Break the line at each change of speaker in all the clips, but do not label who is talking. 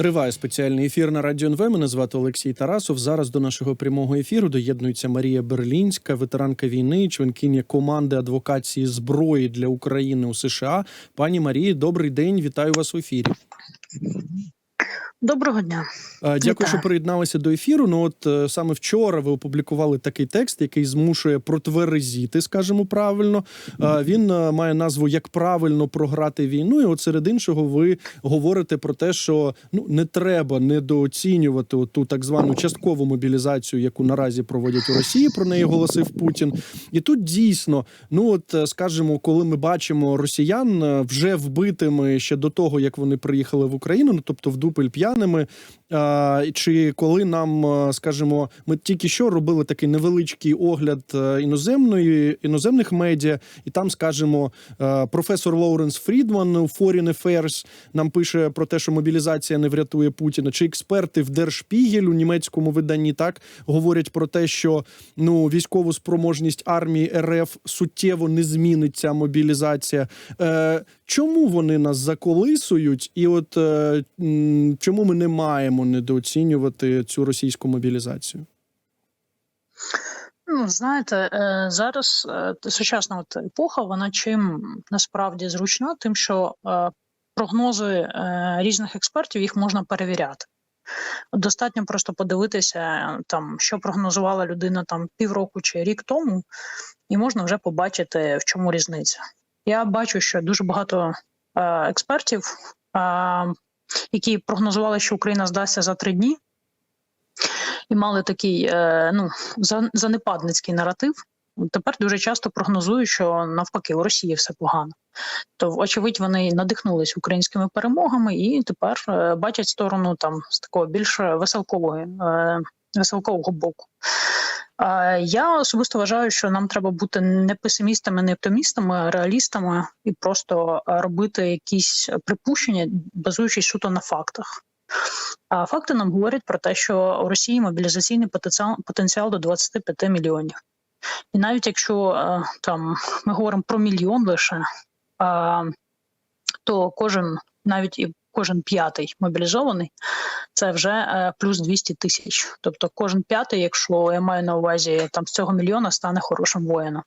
Триває спеціальний ефір на радіо НВ. Мене звати Олексій Тарасов. Зараз до нашого прямого ефіру доєднується Марія Берлінська, ветеранка війни, членкиня команди адвокації зброї для України у США. Пані Марії, добрий день. Вітаю вас в ефірі.
Доброго дня,
дякую, що приєдналися до ефіру. Ну от е, саме вчора ви опублікували такий текст, який змушує протверезіти, скажімо правильно. Він е, має назву як правильно програти війну. І от серед іншого, ви говорите про те, що ну не треба недооцінювати ту так звану часткову мобілізацію, яку наразі проводять у Росії. Про неї голосив Путін. І тут дійсно, ну от е, скажімо, коли ми бачимо росіян вже вбитими ще до того, як вони приїхали в Україну, ну тобто в дупель 5 росіянами. Чи коли нам е, скажімо, ми тільки що робили такий невеличкий огляд е, іноземної іноземних медіа, і там скажімо, е, професор Лоуренс Фрідман у Foreign Affairs нам пише про те, що мобілізація не врятує Путіна, чи експерти в Держпігель у німецькому виданні так говорять про те, що ну військову спроможність армії РФ суттєво не змінить ця мобілізація. Чому вони нас заколисують, і от чому м, чому ми не маємо недооцінювати цю російську мобілізацію?
Ну, знаєте, е, зараз е, сучасна от епоха, вона чим насправді зручна, тим, що е, прогнози різних експертів їх можна перевіряти. Достатньо просто подивитися, там, що прогнозувала людина там півроку чи рік тому, і можна вже побачити, в чому різниця. Я бачу, що дуже багато експертів, які прогнозували, що Україна здасться за три дні, і мали такий е, ну, занепадницький наратив. Тепер дуже часто прогнозують, що навпаки у Росії все погано. То, очевидь, вони надихнулись українськими перемогами і тепер е, бачать сторону там з такого більш веселкового, е, веселкового боку. Я особисто вважаю, що нам треба бути не песимістами, не оптимістами, а реалістами і просто робити якісь припущення, базуючись суто на фактах. А факти нам говорять про те, що у Росії мобілізаційний потенціал, потенціал до 25 мільйонів. І навіть якщо там ми говоримо про мільйон лише, то кожен, навіть і кожен п'ятий мобілізований, це вже е, плюс 200 тисяч. Тобто кожен п'ятий, якщо я маю на увазі там з цього мільйона, стане хорошим воїном.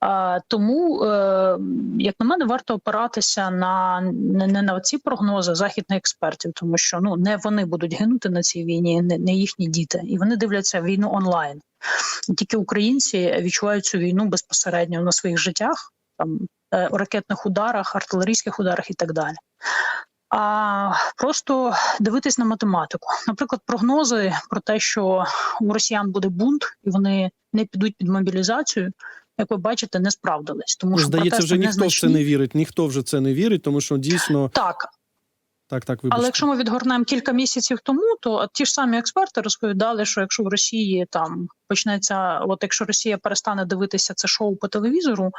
А, тому, е, як на мене, варто опиратися на не, на ці прогнози західних експертів, тому що ну не вони будуть гинути на цій війні, не, не їхні діти, і вони дивляться війну онлайн. І тільки українці відчувають цю війну безпосередньо на своїх життях, там е, у ракетних ударах, артилерійських ударах і так далі. А просто дивитись на математику. Наприклад, прогнози про те, що у росіян буде бунт і вони не підуть під мобілізацію, як ви бачите, не справдились. Тому що
Здається, вже ніхто в це не вірить. Ніхто вже це не вірить, тому що дійсно
Так,
так, так вибачте.
але якщо ми відгорнемо кілька місяців тому, то ті ж самі експерти розповідали, що якщо в Росії там почнеться, от якщо Росія перестане дивитися це шоу по телевізору,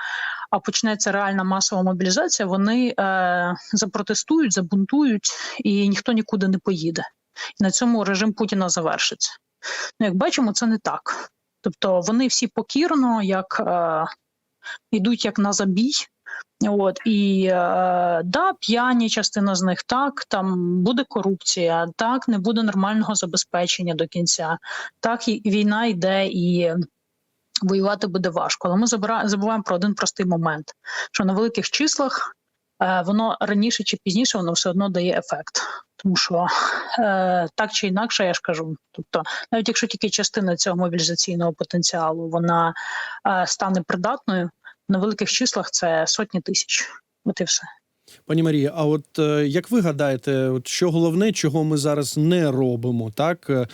а почнеться реальна масова мобілізація, вони е, запротестують, забунтують, і ніхто нікуди не поїде. І на цьому режим Путіна завершиться. Ну, як бачимо, це не так. Тобто вони всі покірно, як е, йдуть як на забій. От і е, да, п'яні частина з них так, там буде корупція, так не буде нормального забезпечення до кінця. Так і війна йде і воювати буде важко. Але ми забуваємо про один простий момент: що на великих числах е, воно раніше чи пізніше воно все одно дає ефект. Тому що е, так чи інакше, я ж кажу, тобто, навіть якщо тільки частина цього мобілізаційного потенціалу вона е, стане придатною, на великих числах це сотні тисяч. От і все.
Пані Марія, а от е, як ви гадаєте, от що головне, чого ми зараз не робимо, так е,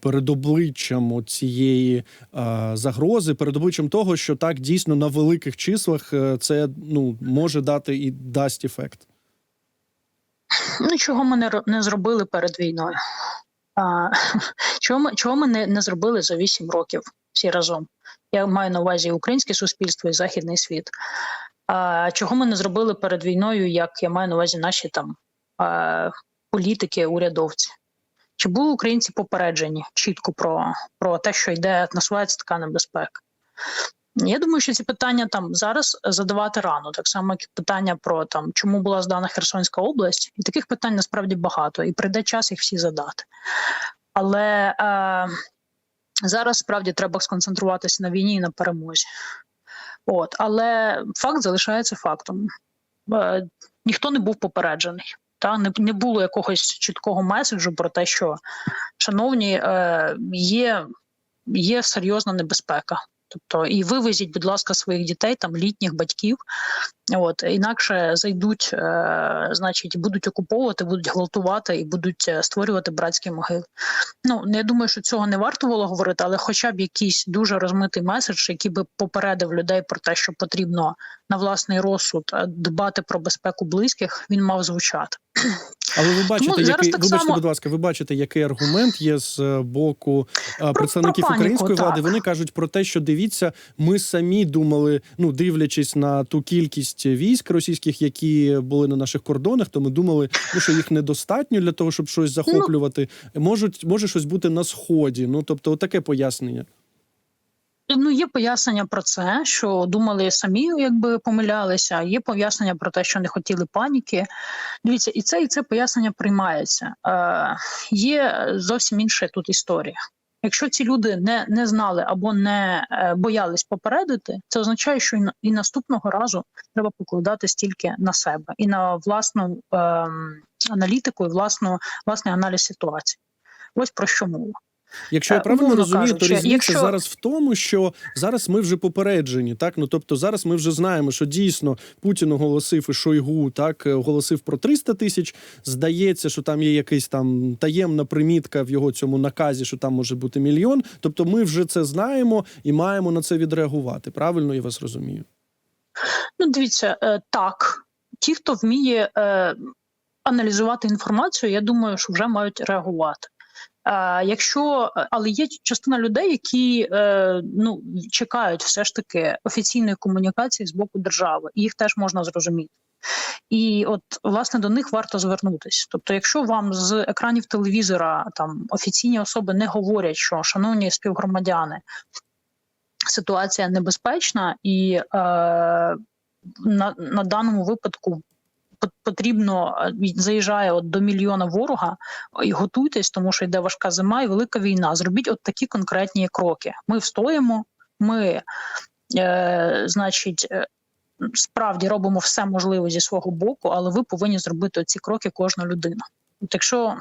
перед обличчям цієї е, загрози, перед обличчям того, що так дійсно на великих числах це ну може дати і дасть ефект.
Ну чого ми не, не зробили перед війною? А, чого ми, чого ми не, не зробили за 8 років всі разом? Я маю на увазі українське суспільство і західний світ. Чого ми не зробили перед війною, як я маю на увазі наші там політики, урядовці? Чи були українці попереджені чітко про, про те, що йде насувається така небезпека? Я думаю, що ці питання там зараз задавати рано, так само як питання про там чому була здана Херсонська область, і таких питань насправді багато, і прийде час їх всі задати. Але е, зараз справді треба сконцентруватися на війні і на перемозі. От, але факт залишається фактом. Е, ніхто не був попереджений. Та не, не було якогось чіткого меседжу про те, що шановні, е, є, є серйозна небезпека. Тобто, і вивезіть, будь ласка, своїх дітей, там літніх батьків. От інакше зайдуть, е, значить, будуть окуповувати, будуть гвалтувати і будуть е, створювати братські могили. Ну я думаю, що цього не варто було говорити, але хоча б якийсь дуже розмитий меседж, який би попередив людей про те, що потрібно на власний розсуд е, дбати про безпеку близьких, він мав звучати.
Але ви бачите,
Тому
який вибачте,
само-
будь ласка, ви бачите, який аргумент є з е, боку е, представників
про паніку,
української влади.
так.
Вони кажуть про те, що дивіться, ми самі думали, ну дивлячись на ту кількість військ російських, які були на наших кордонах, то ми думали, ну що їх недостатньо для того, щоб щось захоплювати. Можуть може щось бути на сході. Ну тобто, таке пояснення.
Ну, є пояснення про це, що думали самі, якби помилялися. Є пояснення про те, що не хотіли паніки. Дивіться, і це і це пояснення приймається. Е, є зовсім інша тут історія. Якщо ці люди не, не знали або не е, боялись попередити, це означає, що і, на- і наступного разу треба покладатись тільки на себе і на власну ем, аналітику і власну власний аналіз ситуації. Ось про що мова.
Якщо я
Е,
правильно розумію, то різниця
якщо-
зараз в тому, що зараз ми вже попереджені, так ну тобто зараз ми вже знаємо, що дійсно Путін оголосив і Шойгу так е, оголосив про 300 тисяч. Здається, що там є якась там таємна примітка в його цьому наказі, що там може бути мільйон. Тобто, ми вже це знаємо і маємо на це відреагувати. Правильно я вас розумію?
Ну, дивіться, е, так. Ті, хто вміє аналізувати інформацію, я думаю, що вже мають реагувати. Е, якщо, але є частина людей, які е, ну, чекають все ж таки офіційної комунікації з боку держави, їх теж можна зрозуміти. І от власне до них варто звернутися. Тобто, якщо вам з екранів телевізора там офіційні особи не говорять, що шановні співгромадяни, ситуація небезпечна, і е, на, на даному випадку потрібно е, заїжджає от до мільйона ворога, і готуйтесь, тому що йде важка зима і велика війна. Зробіть от такі конкретні кроки. Ми встоїмо, ми, е, значить. е, Справді робимо все можливе зі свого боку, але ви повинні зробити ці кроки кожна людина. От якщо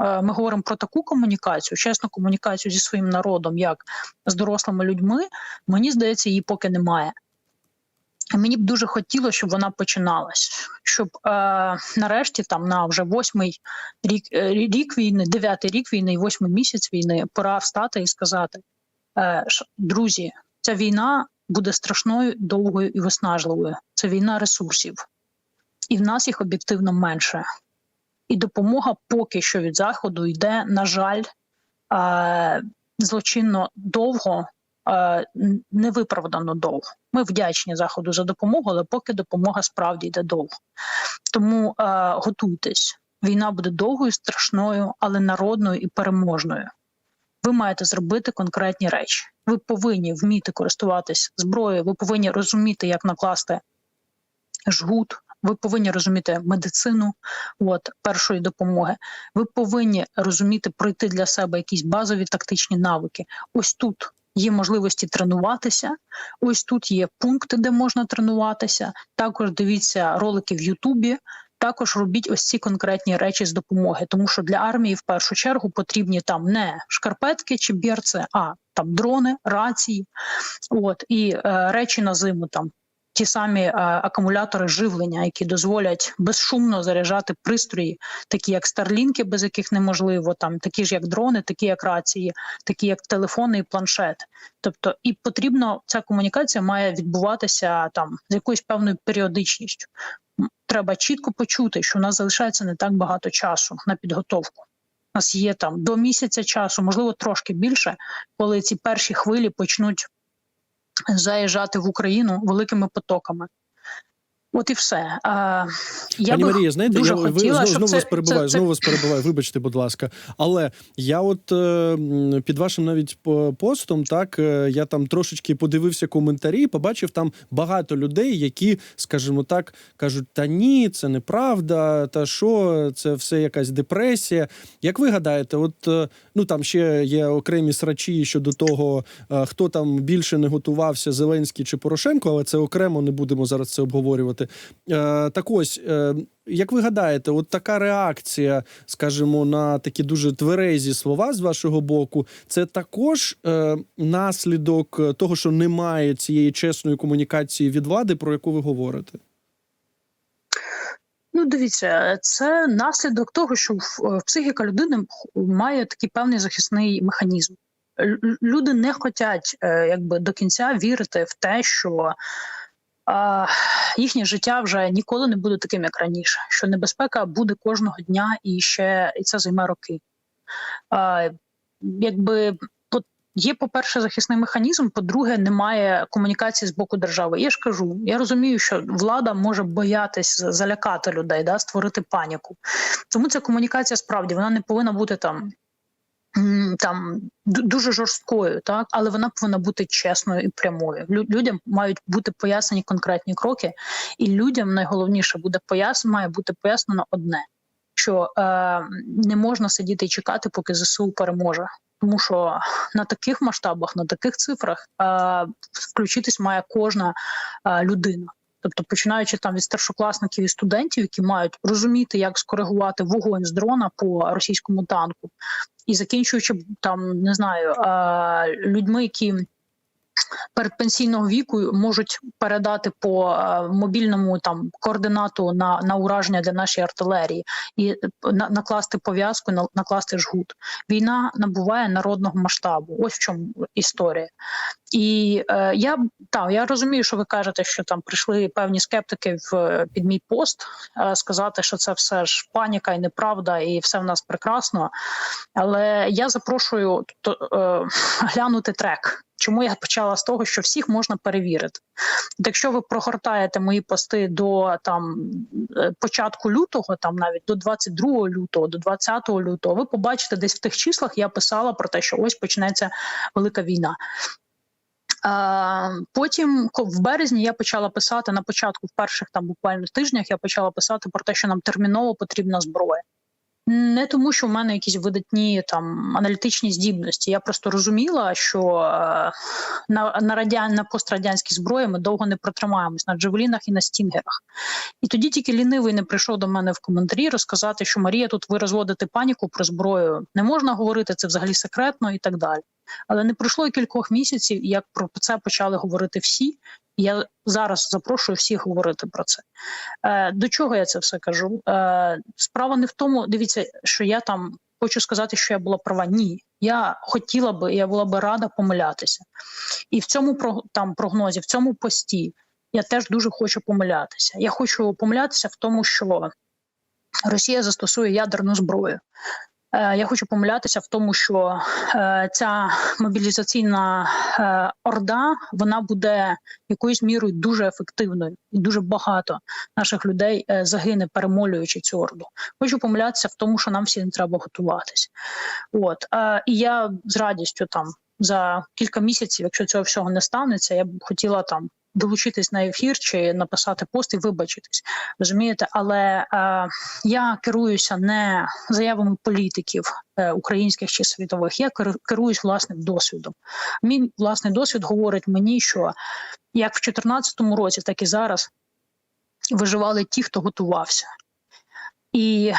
е, ми говоримо про таку комунікацію, чесну комунікацію зі своїм народом, як з дорослими людьми, мені здається, її поки немає. Мені б дуже хотілося, щоб вона починалась, щоб е, нарешті, там на вже восьмий рік, е, рік війни, дев'ятий рік війни і восьмий місяць війни, пора встати і сказати: е, друзі, ця війна буде страшною, довгою і виснажливою. Це війна ресурсів, і в нас їх об'єктивно менше. І допомога поки що від заходу йде, на жаль, е, злочинно довго, невиправдано довго. Ми вдячні заходу за допомогу, але поки допомога справді йде довго. Тому е, готуйтесь. Війна буде довгою, страшною, але народною і переможною. Ви маєте зробити конкретні речі. Ви повинні вміти користуватись зброєю, ви повинні розуміти, як накласти жгут. Ви повинні розуміти медицину от першої допомоги. Ви повинні розуміти пройти для себе якісь базові тактичні навики. Ось тут є можливості тренуватися. Ось тут є пункти, де можна тренуватися. Також дивіться ролики в Ютубі. Також робіть ось ці конкретні речі з допомоги, тому що для армії в першу чергу потрібні там не шкарпетки чи бірці, а там дрони, рації, от і е, речі на зиму там. Ті самі е, акумулятори живлення, які дозволять безшумно заряджати пристрої, такі як старлінки, без яких неможливо, там такі ж як дрони, такі як рації, такі як телефони і планшет. Тобто, і потрібно ця комунікація має відбуватися там з якоюсь певною періодичністю. Треба чітко почути, що у нас залишається не так багато часу на підготовку. У нас є там до місяця часу, можливо, трошки більше, коли ці перші хвилі почнуть заїжджати в Україну великими потоками. От і все. Е, я
Пані
би
Марія, знаєте,
дуже
я ви знову,
щоб
знову
це-
вас перебиваю,
це- це-
знову вас перебиваю. Вибачте, будь ласка. Але я, от е, під вашим навіть по- постом, так е, я там трошечки подивився коментарі, і побачив там багато людей, які, скажімо так, кажуть: та ні, це неправда, та що, це все якась депресія. Як ви гадаєте, от е, ну там ще є окремі срачі щодо того, е, хто там більше не готувався, Зеленський чи Порошенко, але це окремо не будемо зараз це обговорювати. Е, Так ось, е, як ви гадаєте, от така реакція, скажімо, на такі дуже тверезі слова з вашого боку, це також е, наслідок того, що немає цієї чесної комунікації від влади, про яку ви говорите?
Ну, дивіться, це наслідок того, що психіка людини має такий певний захисний механізм. Люди не хочуть е, якби до кінця вірити в те, що їхнє життя вже ніколи не буде таким, як раніше. Що небезпека буде кожного дня і ще і це займе роки. Якби є, по-перше, захисний механізм, по-друге, немає комунікації з боку держави. Я ж кажу, я розумію, що влада може боятись залякати людей, да, створити паніку. Тому ця комунікація справді вона не повинна бути там. Там дуже жорсткою, так але вона повинна бути чесною і прямою. Лю- людям мають бути пояснені конкретні кроки, і людям найголовніше буде пояс... має бути пояснено одне: що е, не можна сидіти і чекати, поки ЗСУ переможе. Тому що на таких масштабах, на таких цифрах е, включитись має кожна е, людина. Тобто, починаючи там від старшокласників і студентів, які мають розуміти, як скоригувати вогонь з дрона по російському танку, і закінчуючи там, не знаю, е, людьми, які передпенсійного віку можуть передати по е, мобільному там координату на, на ураження для нашої артилерії і е, на, накласти пов'язку, на, накласти жгут. Війна набуває народного масштабу. Ось в чому історія. І е, я так, я розумію, що ви кажете, що там прийшли певні скептики в під мій пост е, сказати, що це все ж паніка і неправда, і все в нас прекрасно. Але я запрошую то, е, глянути трек. Чому я почала з того, що всіх можна перевірити? От Якщо ви прогортаєте мої пости до там е, початку лютого, там навіть до 22 лютого, до 20 лютого, ви побачите десь в тих числах я писала про те, що ось почнеться велика війна. Потім в березні я почала писати на початку, в перших там буквально тижнях, я почала писати про те, що нам терміново потрібна зброя. Не тому, що в мене якісь видатні там аналітичні здібності. Я просто розуміла, що е, на, на радян на пострадянській зброї ми довго не протримаємось на джевелінах і на стінгерах. І тоді тільки лінивий не прийшов до мене в коментарі розказати, що Марія, тут ви розводите паніку про зброю. Не можна говорити це взагалі секретно і так далі. Але не пройшло кількох місяців, як про це почали говорити всі. Я зараз запрошую всіх говорити про це. Е, до чого я це все кажу? Е, справа не в тому, дивіться, що я там хочу сказати, що я була права. Ні, я хотіла би, я була би рада помилятися. І в цьому там прогнозі, в цьому пості я теж дуже хочу помилятися. Я хочу помилятися в тому, що Росія застосує ядерну зброю. Е, Я хочу помилятися в тому, що е, ця мобілізаційна е, орда вона буде якоюсь мірою дуже ефективною, і дуже багато наших людей загине, перемолюючи цю орду. Хочу помилятися в тому, що нам всім треба готуватись. От і я з радістю там за кілька місяців, якщо цього всього не станеться, я б хотіла там. Долучитись на ефір чи написати пост і вибачитись, розумієте? Але е, я керуюся не заявами політиків е, українських чи світових. Я кер- керуюсь власним досвідом. Мій власний досвід говорить мені, що як в 2014 році, так і зараз виживали ті, хто готувався. І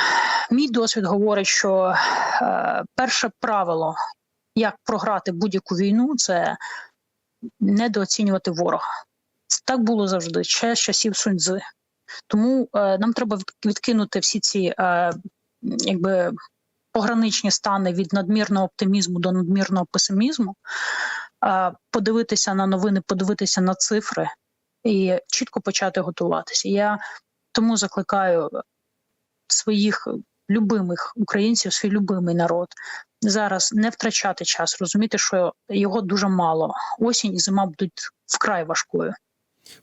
мій досвід говорить, що е, перше правило, як програти будь-яку війну, це недооцінювати ворога. Так було завжди, ще з часів Суньцзи. Тому е, нам треба відкинути всі ці е, якби пограничні стани від надмірного оптимізму до надмірного песимізму, е, подивитися на новини, подивитися на цифри і чітко почати готуватися. Я тому закликаю своїх любимих українців, свій любимий народ зараз не втрачати час, розуміти, що його дуже мало. Осінь і зима будуть вкрай важкою.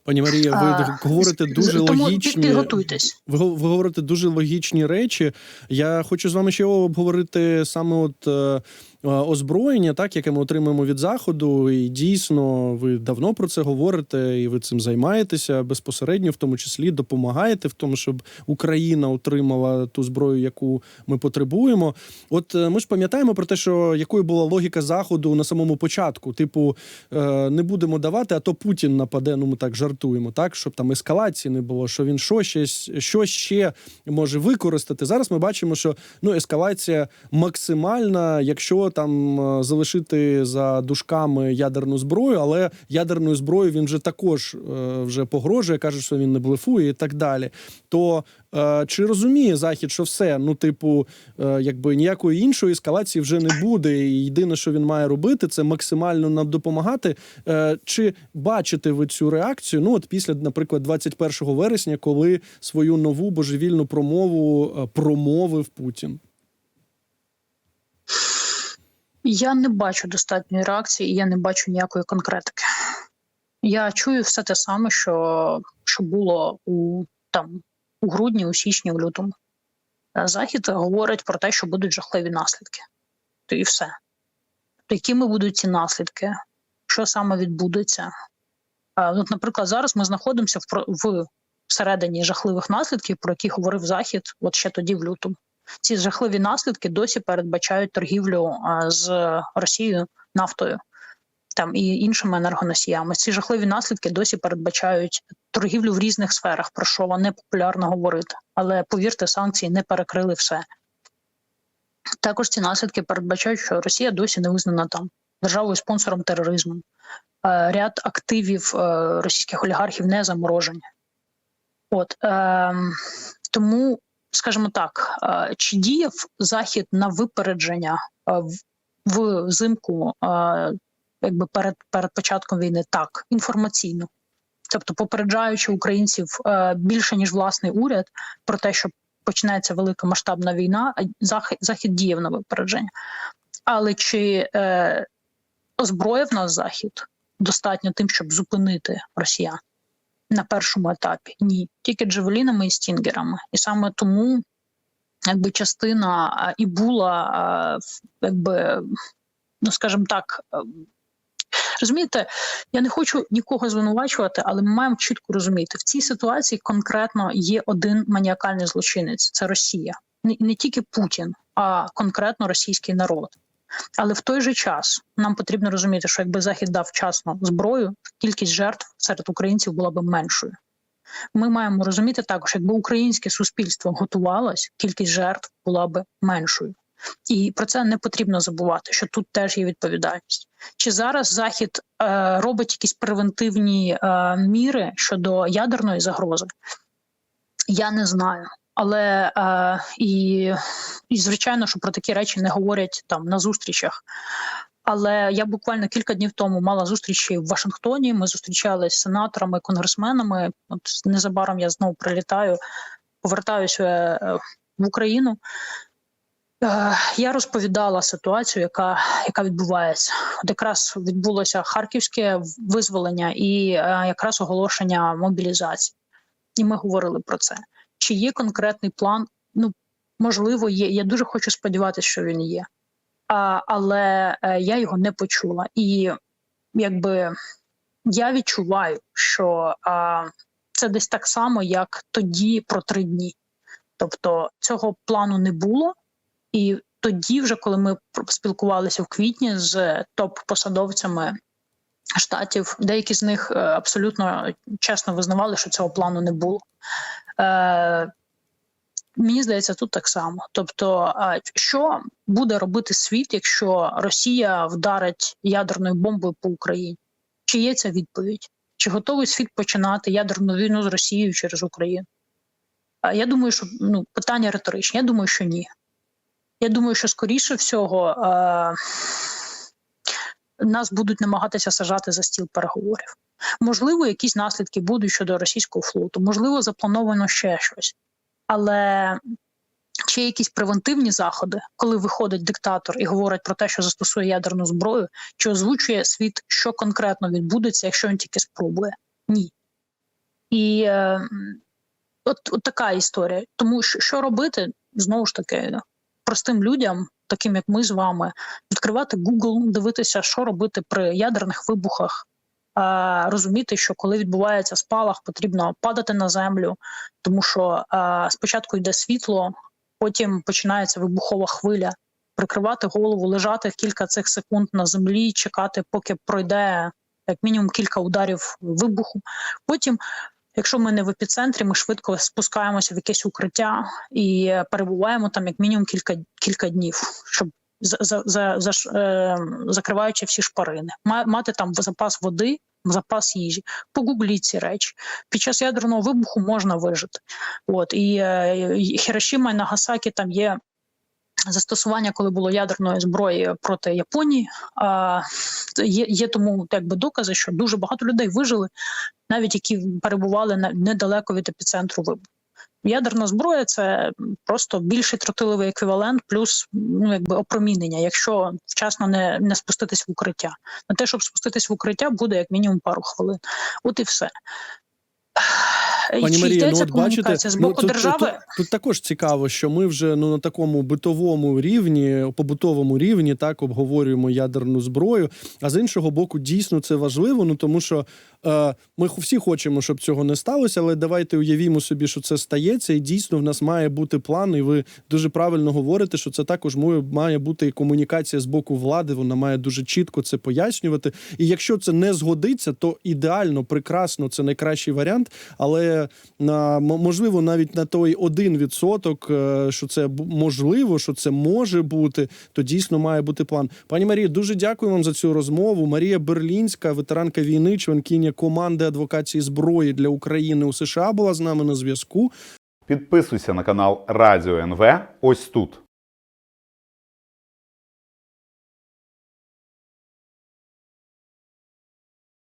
Пані Марія, ви
А,
говорите дуже
тому
логічні.
підготуйтесь.
Ви, ви говорите дуже логічні речі. Я хочу з вами ще обговорити саме от е, озброєння, так яке ми отримуємо від заходу. І дійсно, ви давно про це говорите, і ви цим займаєтеся безпосередньо, в тому числі допомагаєте в тому, щоб Україна отримала ту зброю, яку ми потребуємо. От е, ми ж пам'ятаємо про те, що якою була логіка заходу на самому початку. Типу, е, не будемо давати, а то Путін нападе. Ну ми так жартуємо, так щоб там ескалації не було. Що він що ще що ще може використати. Зараз ми бачимо, що ну ескалація максимальна, якщо там е, залишити за дужками ядерну зброю, але ядерною зброєю він вже також е, вже погрожує, каже, що він не блефує і так далі. То е, чи розуміє захід, що все, ну типу, якби ніякої іншої ескалації вже не буде, і єдине, що він має робити, це максимально нам допомагати. Чи бачите ви цю реакцію? Ну, от після, наприклад, 21 вересня, коли свою нову божевільну промову промовив Путін?
Я не бачу достатньої реакції, і я не бачу ніякої конкретики. Я чую все те саме, що, що було у там у грудні, у січні, у лютому. Е, Захід говорить про те, що будуть жахливі наслідки. То і все. То якими будуть ці наслідки? Що саме відбудеться? Е, От, наприклад, зараз ми знаходимося в, в всередині жахливих наслідків, про які говорив Захід, от ще тоді, в лютому. Ці жахливі наслідки досі передбачають торгівлю з Росією нафтою там і іншими енергоносіями. Ці жахливі наслідки досі передбачають торгівлю в різних сферах, про що не популярно говорити. Але повірте, санкції не перекрили все. Також ці наслідки передбачають, що Росія досі не визнана там державою спонсором тероризму. Е, Ряд активів е, російських олігархів не заморожені. От ем, тому скажімо так, е, чи діяв захід на випередження е, в- взимку, е, якби перед перед початком війни, так інформаційно, тобто попереджаючи українців більше ніж власний уряд про те, що почнеться велика масштабна війна, захід, захід діяв на випередження. Але чи е, озброїв нас захід достатньо тим, щоб зупинити росіян? На першому етапі. Ні, тільки джевелінами і стінгерами. І саме тому, якби частина і була, якби, ну скажімо так. Розумієте, я не хочу нікого звинувачувати, але ми маємо чітко розуміти, в цій ситуації конкретно є один маніакальний злочинець це Росія, не, не тільки Путін, а конкретно російський народ. Але в той же час нам потрібно розуміти, що якби захід дав вчасно зброю, кількість жертв серед українців була б меншою. Ми маємо розуміти також, якби українське суспільство готувалось, кількість жертв була б меншою. І про це не потрібно забувати, що тут теж є відповідальність. Чи зараз захід е, робить якісь превентивні е, міри щодо ядерної загрози? Я не знаю. Але е, і, і звичайно, що про такі речі не говорять там на зустрічах. Але я буквально кілька днів тому мала зустрічі в Вашингтоні. Ми зустрічалися з сенаторами, конгресменами. От незабаром я знову прилітаю, повертаюся е, в Україну. Е, Я розповідала ситуацію, яка, яка відбувається. От якраз відбулося харківське визволення і е, якраз оголошення мобілізації. І ми говорили про це. Чи є конкретний план? Ну, можливо, є. Я дуже хочу сподіватися, що він є. А, але е, я його не почула. І якби я відчуваю, що а, це десь так само, як тоді про три дні. Тобто цього плану не було, і тоді, вже коли ми спілкувалися в квітні з топ-посадовцями штатів, деякі з них е, абсолютно чесно визнавали, що цього плану не було. Е, Мені здається, тут так само. Тобто, що буде робити світ, якщо Росія вдарить ядерною бомбою по Україні? Чи є ця відповідь? Чи готовий світ починати ядерну війну з Росією через Україну? Я думаю, що ну питання риторичне. Я думаю, що ні. Я думаю, що скоріше всього е- нас будуть намагатися сажати за стіл переговорів. Можливо, якісь наслідки будуть щодо російського флоту, можливо, заплановано ще щось. Але чи якісь превентивні заходи, коли виходить диктатор і говорить про те, що застосує ядерну зброю, чи озвучує світ, що конкретно відбудеться, якщо він тільки спробує? Ні. І е, от, от така історія. Тому що, що робити знову ж таки простим людям, таким як ми з вами, відкривати Google, дивитися, що робити при ядерних вибухах. Розуміти, що коли відбувається спалах, потрібно падати на землю, тому що спочатку йде світло, потім починається вибухова хвиля, прикривати голову, лежати кілька цих секунд на землі, чекати, поки пройде як мінімум кілька ударів вибуху. Потім, якщо ми не в епіцентрі, ми швидко спускаємося в якесь укриття і перебуваємо там як мінімум кілька, кілька днів, щоб за, за, за, е, закриваючи всі шпарини, Ма- мати там запас води. Запас їжі, погугліть ці речі. Під час ядерного вибуху можна вижити. От і е, і Хірошіма і Нагасакі там є застосування, коли було ядерної зброї проти Японії. Є, є тому якби докази, що дуже багато людей вижили, навіть які перебували на недалеко від епіцентру вибуху. Ядерна зброя це просто більший тротиловий еквівалент, плюс ну якби опромінення, якщо вчасно не, не спуститись в укриття. На те, щоб спуститись в укриття, буде як мінімум пару хвилин. От і все.
Пані
Чи
Марія, ну от бачите,
з
ну, тут,
держави?
Тут, тут також цікаво, що ми вже ну на такому битовому рівні, побутовому рівні, так обговорюємо ядерну зброю. А з іншого боку, дійсно це важливо. Ну тому що е, ми всі хочемо, щоб цього не сталося, але давайте уявімо собі, що це стається, і дійсно в нас має бути план. І ви дуже правильно говорите, що це також має- має бути і комунікація з боку влади. Вона має дуже чітко це пояснювати. І якщо це не згодиться, то ідеально, прекрасно, це найкращий варіант. Але на м- можливо, навіть на той один відсоток, е, що це можливо, що це може бути, то дійсно має бути план. Пані Марія, дуже дякую вам за цю розмову. Марія Берлінська, ветеранка війни, членкиня команди адвокації зброї для України у США, була з нами на зв'язку.
Підписуйся на канал Радіо НВ ось тут.